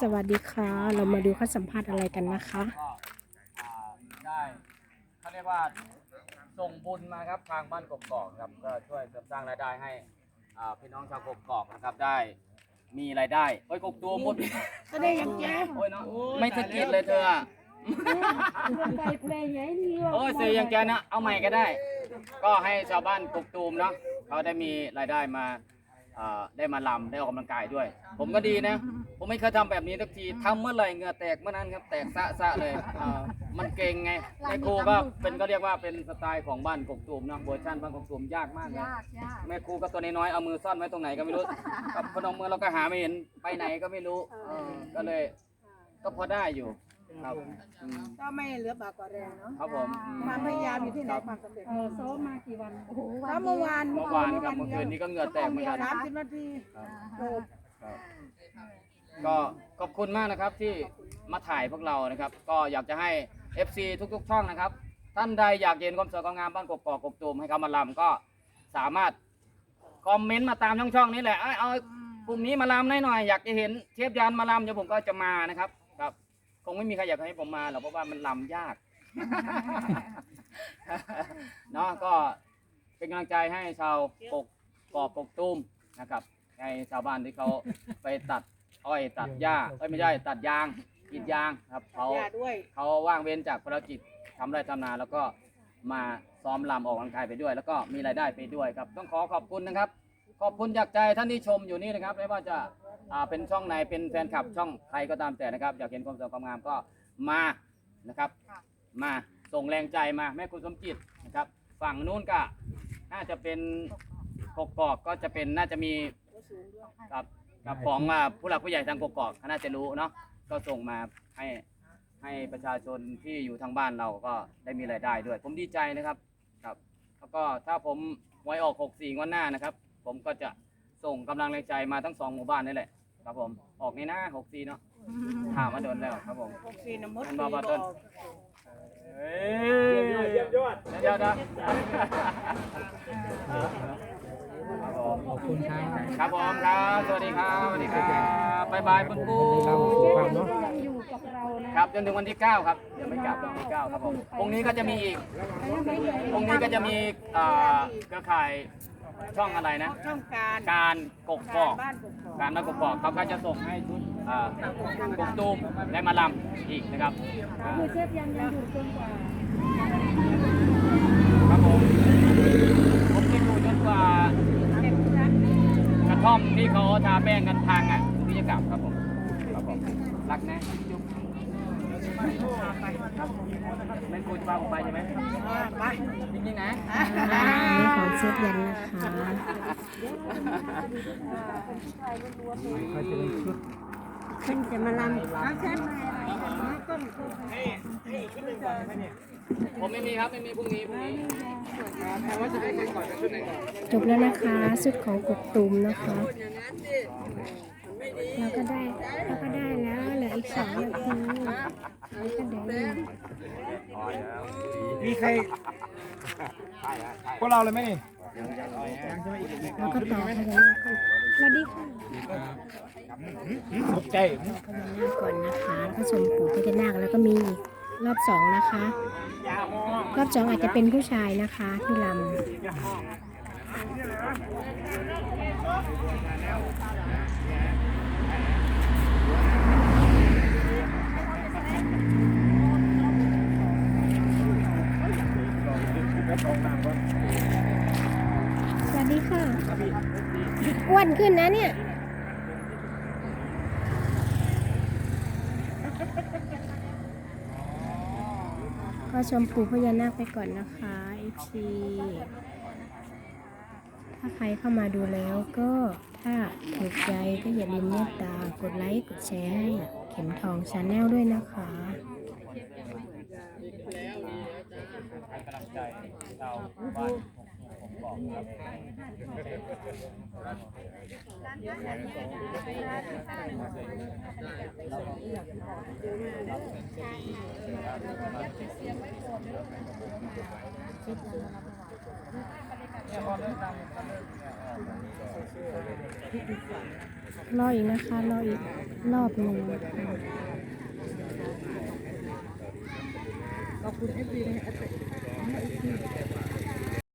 สวัสดีค่ะ เรามาดูเขาสัมภาษณ์อะไรกันนะคะก็อ่าได้เขาเรียกว่าส่งบุญมาครับทางบ้านกกอกครับก็ช่วยเสริมสร้างรายได้ให้อ่าพี่น้องชาวกกอกนะครับได้มีรายได้โอ้ยกกตัวหมดก็ได้ยังแจ้งโอ้ยเนาะไม่สะกิดเลยเธออะไปเพลงไงนี่ว่าโอ้ยเสียยังแกนะเอาใหม่ก็ได้ ก็ให้ชาวบ้านกกตูมเนาะเขาได้มีรายได้มา อ่าได้มาลำได้ออกกำลังกายด้วย ผมก็ดีนะ ผมไม่เคยทำแบบนี้สักทีทำเมื่อไหร่เหงื่อแตกเมื่อนั้นครับแตกสะสะเลยอ่ามันเก่งไงแม่ครูก็เป็นก็เรียกว่าเป็นสไตล์ของบ้านกกตูมเนาะเวอร์ชันบ้านกกตูมยากมากเลย ยากยากแม่ครูก็ตัวน้อยๆเอามือซ่อนไว้ตรงไหนก็ไม่รู้ กับพนมมือเราก็หาไม่เห็นไปไหนก็ไม่รู้เออก็เลย ก็พอได้อยู่ ครับอืมก็ไม่เหลือบากกว่าแรงเนาะครับผมอืมความพยายามอยู่ที่ไหนครับความสำเร็จเออโซมากี่วัน โอ้โหก็เมื่อวานเมื่อวานกับเมื่อคืนนี้ก็เหงื่อแตกเหมือนกันสามสิบนาทีครับจบครับ ก็ขอบคุณมากนะครับที่มาถ่ายพวกเรานะครับ ก็อยากจะให้ FC ทุกๆช่องนะครับ ท่านใดอยากเห็นความสวยความงามบ้านกกอกกกตูมให้เขามาลำก็สามารถคอมเมนต์มาตามช่องๆนี้แหละเอ้ยเอากลุ่มนี้มาลำให้หน่อยอยากจะเห็นเทพยานมาลำเดี๋ยวผมก็จะมานะครับครับ คงไม่มีใครอยากให้ผมมาหรอกเพราะว่ามันลำยาก เนาะก็เป็นกำลังใจให้ชาวกกกอกกกตูมนะครับให้ชาวบ้านที่เขาไปตัดอ้อยตัดหญ้าเอ้ยไม่ใช่ตัดยางกรีดยางครับเขายาด้วยเขาว่างเว้นจากภารกิจทำไร่ทำนาแล้วก็มาซ้อมลำออกกำลังกายไปด้วย แล้วก็มีรายได้ไปด้วยครับ ต้องขอขอบคุณนะครับ ขอบคุณจากใจท่านที่ชมอยู่นี่นะครับไม่ว่าจะอ่าเป็นช่องไหนเป็นแฟนคลับช่องใครก็ตามแต่นะครับอยากเห็นความสวยความงามก็มานะครับมาส่งแรงใจมาแม่คุณสมจิตนะครับ ฝั่งนู้นก็น่าจะเป็นกกอกก็จะเป็นน่าจะมีกับกับของอ่าผู้หลักผู้ใหญ่ทางกกอกเขาน่าจะรู้เนาะก็ส่งมาให้ให้ประชาชนที่อยู่ทางบ้านเราก็ได้มีรายได้ด้วย ผมดีใจนะครับครับ แล้วก็ถ้าผมไว้ออก 64งวันหน้านะครับ ผมก็จะส่งกำลังแรงใจมาทั้งสองหมู่บ้านนี่แหละครับผมออกในหน้า64เนาะถามมาโดนแล้วครับผมหกสี่นมดมันปีมาบบาอต้นกเฮ้ยเยี่ยมยอดเดี๋ยวนะขอบคุณครับครับผมครับสวัสดีครับสวัสดีครับบ๊ายบายคุณปูก็ยังอยู่กับเรานะครับจนถึงวันที่ 9 ครับยังไม่กลับวันที่9ครับผมพรุ่งนี้ก็จะมีอีกพรุ่งนี้ก็จะมีอ่าเครือข่าย ช่องอะไรนะ ช่องการการกกอกบ้านกกอกการมากกอกเขาก็จะส่งให้ชุดอ่ากกตูมและมาลำอีกนะครับอ่าคือเชฟยังยังอยู่จนกว่าครับผมผมจะอยู่จนกว่าเก็บรักกระท่อมที่เขาทาแป้งกันทางอะที่จะกลับครับผมครับผมรักนะจุ๊บ ไม่คุยป้าผมไปใช่ไหมไปจริงๆนะอันนี้ของเชฟยันนะคะขึ้นจะมาลำเอาเช่นต้นผมไม่มีครับ ไม่มีพรุ่งนี้พรุ่งนี้แต่ว่าจะให้ใครก่อนจะขึ้นไหนก่อนจบแล้วนะคะสุดของกกตูมนะคะเราก็ได้เราก็ได้แล้วเหลืออีก สาวมีใครพวกเราเลยไหมนี่เราก็ต่อพญานาคก่อนสวัสดีค่ะตกใจก่อนนะคะแล้วก็ชมปู่พญานาคแล้วก็มีอีกรอบสองนะคะ รอบสองอาจจะเป็นผู้ชายนะคะที่ลำ สวัสดีค่ะ อ้วนขึ้นนะเนี่ย ก็ชมปู่พญานาคไปก่อนนะคะอีพีถ้าใครเข้ามาดูแล้วก็ถ้าถูกใจก็อย่าลืมเมตตากดไลค์กดแชร์ให้เข็มทองชาแนลด้วยนะคะให้กำลังใจชาบ้านผมบอกครับเนี่ยพอเริ่มทำก็เรออีกนะคะรออีกรอบหนึ่งขอบคุณเอฟซีนะคะ